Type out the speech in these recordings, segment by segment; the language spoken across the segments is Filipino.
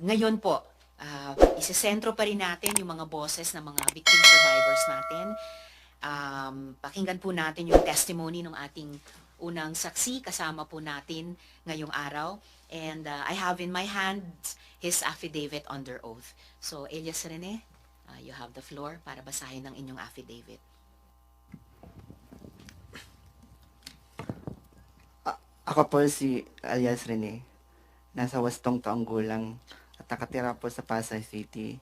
ngayon po, uh, isesentro pa rin natin yung mga boses ng mga victim survivors natin. Um, pakinggan po natin yung testimony ng ating unang saksi kasama po natin ngayong araw. And uh, I have in my hands his affidavit under oath. So, Elias Rene, uh, you have the floor para basahin ang inyong affidavit. Ako po si alias Rene. Nasa wastong taong gulang nakatira po sa Pasay City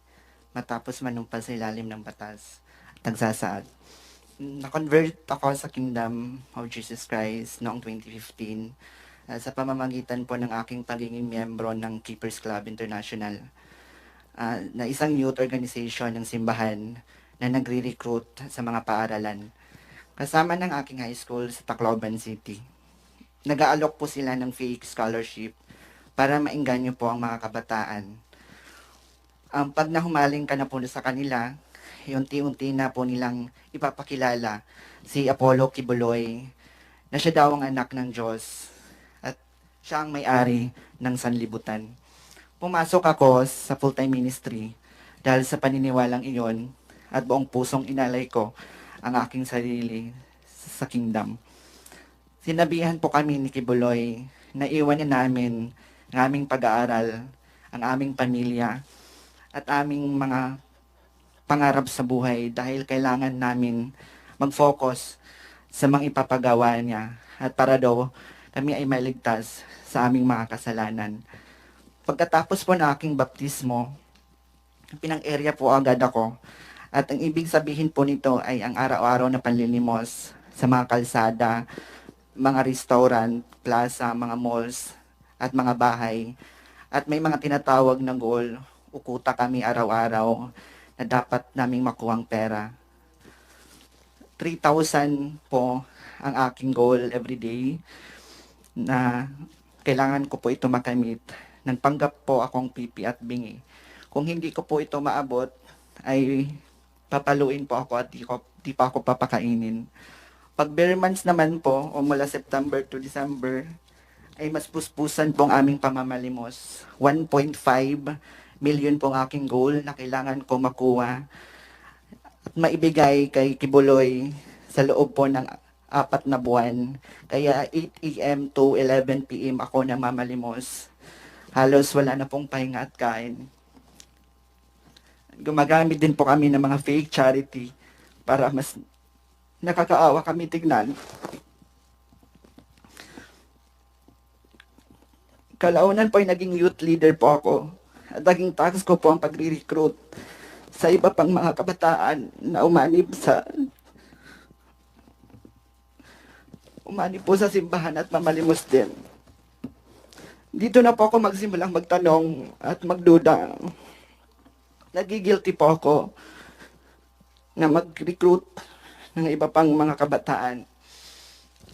matapos manumpas sa ilalim ng batas at nagsasaad. Na-convert ako sa Kingdom of Jesus Christ noong 2015 uh, sa pamamagitan po ng aking pagiging miyembro ng Keepers Club International uh, na isang youth organization ng simbahan na nagre-recruit sa mga paaralan kasama ng aking high school sa Tacloban City nag-aalok po sila ng fake scholarship para maingganyo po ang mga kabataan. Um, pag nahumaling ka na po sa kanila, unti-unti na po nilang ipapakilala si Apollo Kibuloy na siya daw ang anak ng Diyos at siya ang may-ari ng sanlibutan. Pumasok ako sa full-time ministry dahil sa paniniwalang iyon at buong pusong inalay ko ang aking sarili sa kingdom. Sinabihan po kami ni Kibuloy na iwan niya namin ang aming pag-aaral, ang aming pamilya, at aming mga pangarap sa buhay dahil kailangan namin mag-focus sa mga ipapagawa niya at para daw kami ay maligtas sa aming mga kasalanan. Pagkatapos po ng aking baptismo, pinang-area po agad ako at ang ibig sabihin po nito ay ang araw-araw na panlilimos sa mga kalsada, mga restaurant, plaza, mga malls, at mga bahay. At may mga tinatawag na goal, ukuta kami araw-araw na dapat naming makuhang pera. 3,000 po ang aking goal every day na kailangan ko po ito makamit. Nagpanggap po akong pipi at bingi. Kung hindi ko po ito maabot, ay papaluin po ako at di, ko, di pa ako papakainin. Pag bare months naman po, o mula September to December, ay mas puspusan po ang aming pamamalimos. 1.5 million po ang aking goal na kailangan ko makuha at maibigay kay Kibuloy sa loob po ng apat na buwan. Kaya 8 a.m. to 11 p.m. ako na mamalimos. Halos wala na pong pahinga at kain. Gumagamit din po kami ng mga fake charity para mas nakakaawa kami tignan. Kalaunan po ay naging youth leader po ako. At naging task ko po ang pagre-recruit sa iba pang mga kabataan na umanib sa umanib po sa simbahan at mamalimos din. Dito na po ako magsimulang magtanong at magduda. Nagigilty po ako na mag-recruit ng iba pang mga kabataan.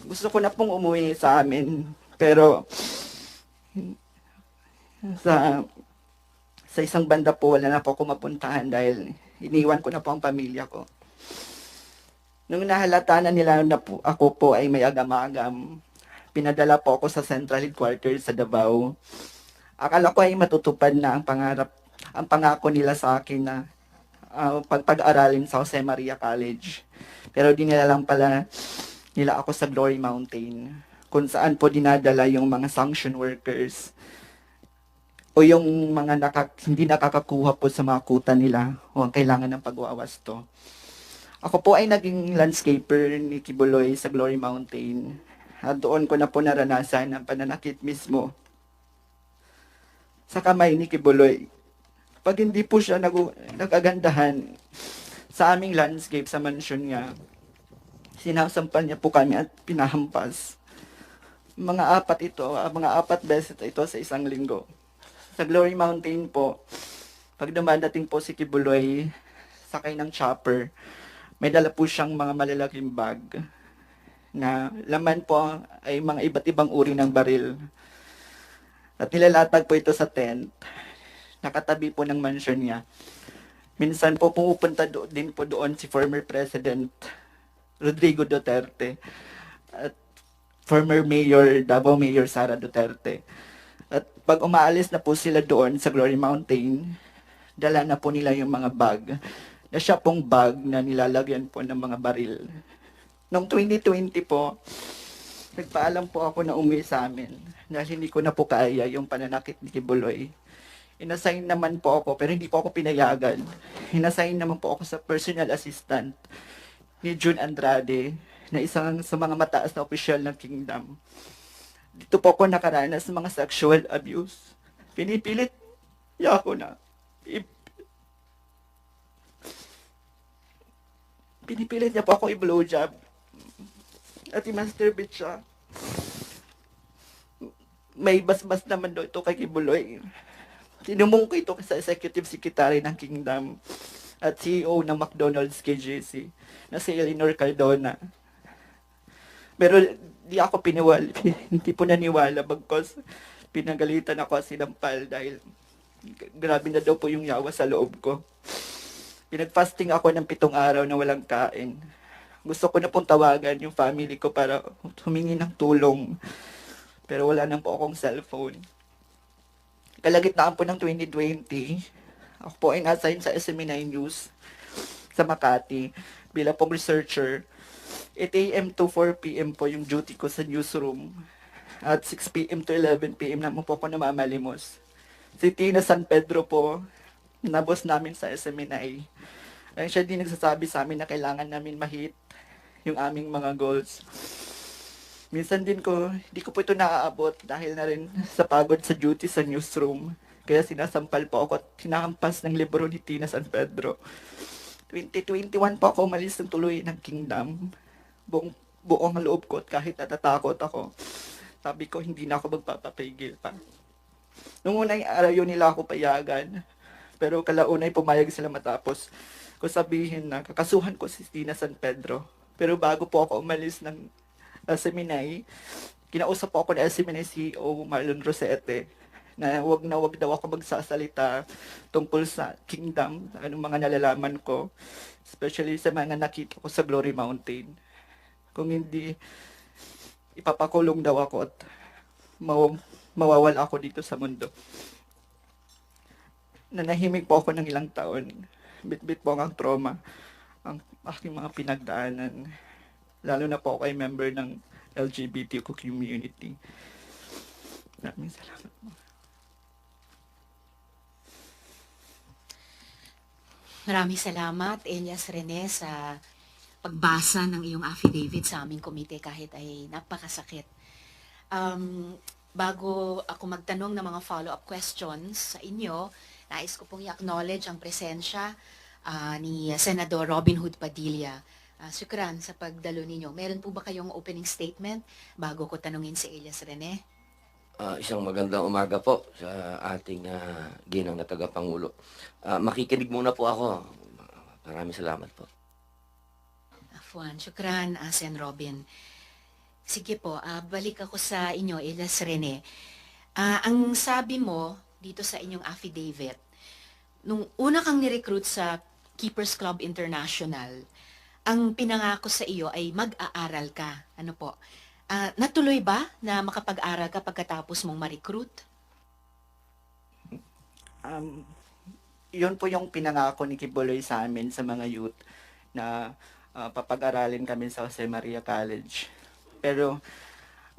Gusto ko na pong umuwi sa amin, pero sa sa isang banda po wala na po ako mapuntahan dahil iniwan ko na po ang pamilya ko. Nung nahalata na nila na po, ako po ay may agam-agam, pinadala po ako sa Central Headquarters sa Davao. Akala ko ay matutupad na ang pangarap, ang pangako nila sa akin na uh, pagpag-aralin sa Jose Maria College. Pero dinala lang pala nila ako sa Glory Mountain kung saan po dinadala yung mga sanction workers o yung mga nakak hindi nakakakuha po sa mga kuta nila o ang kailangan ng pagwawasto. Ako po ay naging landscaper ni Kibuloy sa Glory Mountain. At doon ko na po naranasan ang pananakit mismo sa kamay ni Kibuloy. Pag hindi po siya nag nagagandahan sa aming landscape sa mansion niya, sinasampal niya po kami at pinahampas. Mga apat ito, ah, mga apat beses ito sa isang linggo sa Glory Mountain po, pag dumadating po si Kibuloy, sakay ng chopper, may dala po siyang mga malalaking bag na laman po ay mga iba't ibang uri ng baril. At nilalatag po ito sa tent. Nakatabi po ng mansion niya. Minsan po pumupunta do- din po doon si former President Rodrigo Duterte at former Mayor, Davao Mayor Sara Duterte. At pag umaalis na po sila doon sa Glory Mountain, dala na po nila yung mga bag. Na siya pong bag na nilalagyan po ng mga baril. Noong 2020 po, nagpaalam po ako na umuwi sa amin dahil hindi ko na po kaya yung pananakit ni Kibuloy. Inassign naman po ako pero hindi po ako pinayagan. Inassign naman po ako sa personal assistant ni June Andrade na isang sa mga mataas na opisyal ng kingdom. Dito po ako nakaranas ng mga sexual abuse. Pinipilit niya ako na pinipilit niya po ako i-blowjob. At i-masturbate siya. May basbas naman daw ito kay Kibuloy. Tinumong ko ito sa executive secretary ng Kingdom at CEO ng McDonald's KJC na si Eleanor Cardona. Pero di ako piniwal, hindi po naniwala bagkos pinagalitan ako sinampal dahil grabe na daw po yung yawa sa loob ko. Pinag-fasting ako ng pitong araw na walang kain. Gusto ko na pong tawagan yung family ko para humingi ng tulong. Pero wala nang po akong cellphone. Kalagitnaan po ng 2020, ako po ay na-assign sa SME9 News sa Makati bilang pong researcher. 8 a.m. to 4 p.m. po yung duty ko sa newsroom. At 6 p.m. to 11 p.m. naman po ako namamalimos. Si Tina San Pedro po, na boss namin sa SMNI. Ay siya din nagsasabi sa amin na kailangan namin mahit yung aming mga goals. Minsan din ko, hindi ko po ito naaabot dahil na rin sa pagod sa duty sa newsroom. Kaya sinasampal po ako at hinahampas ng libro ni Tina San Pedro. 2021 po ako umalis ng tuloy ng kingdom. Buong, buong loob ko at kahit natatakot ako. Sabi ko, hindi na ako magpapapigil pa. Nung unang araw yun nila ako payagan. Pero kalaunay pumayag sila matapos ko sabihin na kakasuhan ko si Tina San Pedro. Pero bago po ako umalis ng uh, seminary, kinausap po ako ng seminary CEO Marlon Rosete na wag na wag daw ako magsasalita tungkol sa kingdom, anong mga nalalaman ko, especially sa mga nakita ko sa Glory Mountain. Kung hindi, ipapakulong daw ako at maw- mawawala ako dito sa mundo. Nanahimik po ako ng ilang taon. Bit-bit po ang trauma, ang aking mga pinagdaanan. Lalo na po ako ay member ng LGBTQ community. Maraming salamat po. Maraming salamat, Elias Rene, sa pagbasa ng iyong affidavit sa aming komite kahit ay napakasakit. Um, bago ako magtanong ng mga follow-up questions sa inyo, nais ko pong i-acknowledge ang presensya ah, ni Senador Robin Hood Padilla. Ah, sukran sa pagdalo ninyo. Meron po ba kayong opening statement bago ko tanungin si Elias Rene? Ah, isang magandang umaga po sa ating uh, ginang na tagapangulo. Ah, makikinig muna po ako. Maraming salamat po. Afuan, syukran, ah, Sen Robin. Sige po, ah, balik ako sa inyo, Elias Rene. Ah, ang sabi mo dito sa inyong affidavit, nung una kang nirecruit sa Keepers Club International, ang pinangako sa iyo ay mag-aaral ka. Ano po? Ah, natuloy ba na makapag-aral ka pagkatapos mong ma-recruit? Um, yun po yung pinangako ni Kibuloy sa amin sa mga youth na ah, papag-aralin kami sa Jose Maria College. Pero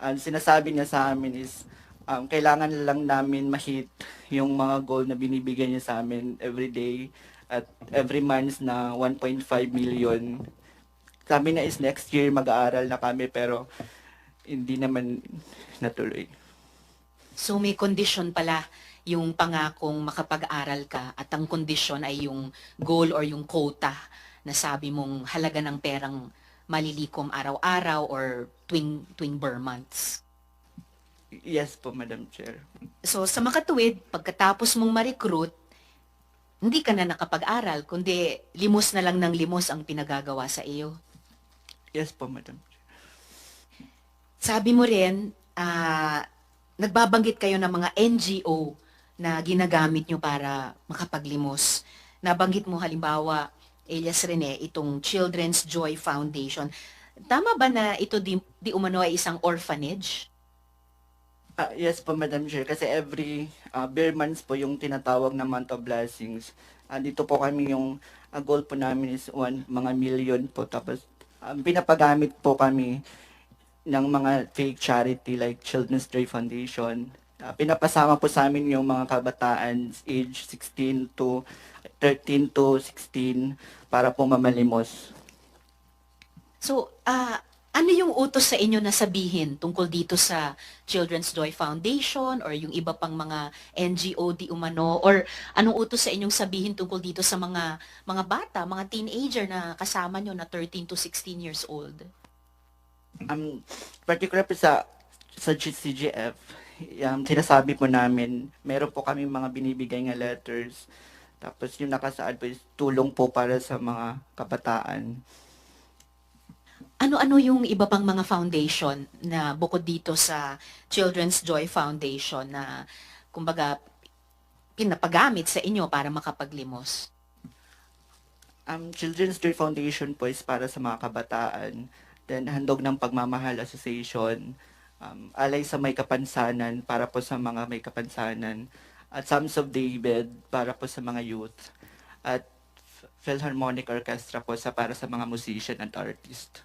ang sinasabi niya sa amin is um, kailangan lang namin mahit yung mga goal na binibigyan niya sa amin every day at every month na 1.5 million. Sabi na is next year mag-aaral na kami pero hindi naman natuloy. So may kondisyon pala yung pangakong makapag-aral ka at ang kondisyon ay yung goal or yung quota na sabi mong halaga ng perang malilikom araw-araw or tuwing, tuwing bar months. Yes po, Madam Chair. So sa makatuwid, pagkatapos mong ma-recruit, hindi ka na nakapag-aral, kundi limos na lang ng limos ang pinagagawa sa iyo. Yes po, Madam Chair. Sabi mo rin, ah, nagbabanggit kayo ng mga NGO na ginagamit nyo para makapaglimos. Nabanggit mo halimbawa, Elias Rene, itong Children's Joy Foundation. Tama ba na ito di, di umano ay isang orphanage? Ah, yes po, Madam Chair. Kasi every uh, bare months po yung tinatawag na month of blessings. Ah, dito po kami yung ah, goal po namin is one, mga million po. Tapos um, pinapagamit po kami ng mga fake charity like Children's Joy Foundation. Ah, pinapasama po sa amin yung mga kabataan age 16 to 13 to 16 para po mamalimos. So, ah, ano yung utos sa inyo na sabihin tungkol dito sa Children's Joy Foundation or yung iba pang mga NGO di umano or anong utos sa inyong sabihin tungkol dito sa mga mga bata, mga teenager na kasama nyo na 13 to 16 years old? um, particular po sa sa GCGF, um, sinasabi po namin, meron po kami mga binibigay nga letters. Tapos yung nakasaad po is tulong po para sa mga kabataan. Ano-ano yung iba pang mga foundation na bukod dito sa Children's Joy Foundation na kumbaga pinapagamit sa inyo para makapaglimos? Um, Children's Joy Foundation po is para sa mga kabataan. Then Handog ng Pagmamahal Association, um, Alay sa May Kapansanan para po sa mga may kapansanan. At Psalms of David para po sa mga youth. At Philharmonic Orchestra po sa para sa mga musician and artist.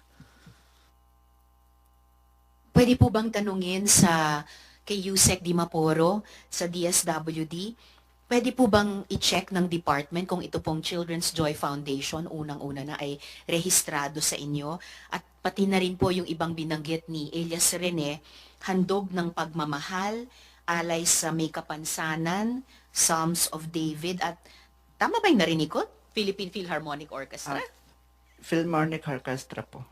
Pwede po bang tanungin sa kay Yusek Dimaporo sa DSWD, pwede po bang i-check ng department kung ito pong Children's Joy Foundation unang-una na ay rehistrado sa inyo at pati na rin po yung ibang binanggit ni Elias Rene, handog ng pagmamahal, alay sa may kapansanan, Psalms of David at tama ba yung narinig ko? Philippine Philharmonic Orchestra? Ah. Philharmonic Orchestra po.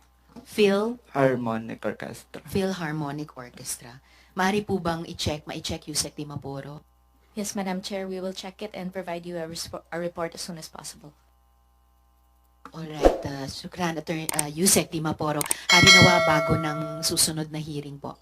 Phil Harmonic Orchestra. Philharmonic Orchestra. Mari po bang i-check, ma-check Yusek Dimaporo? Yes, Madam Chair, we will check it and provide you a, a report as soon as possible. Alright, uh, Sukran, Attorney uh, Yusek Dimaporo. Hari nawa bago ng susunod na hearing po.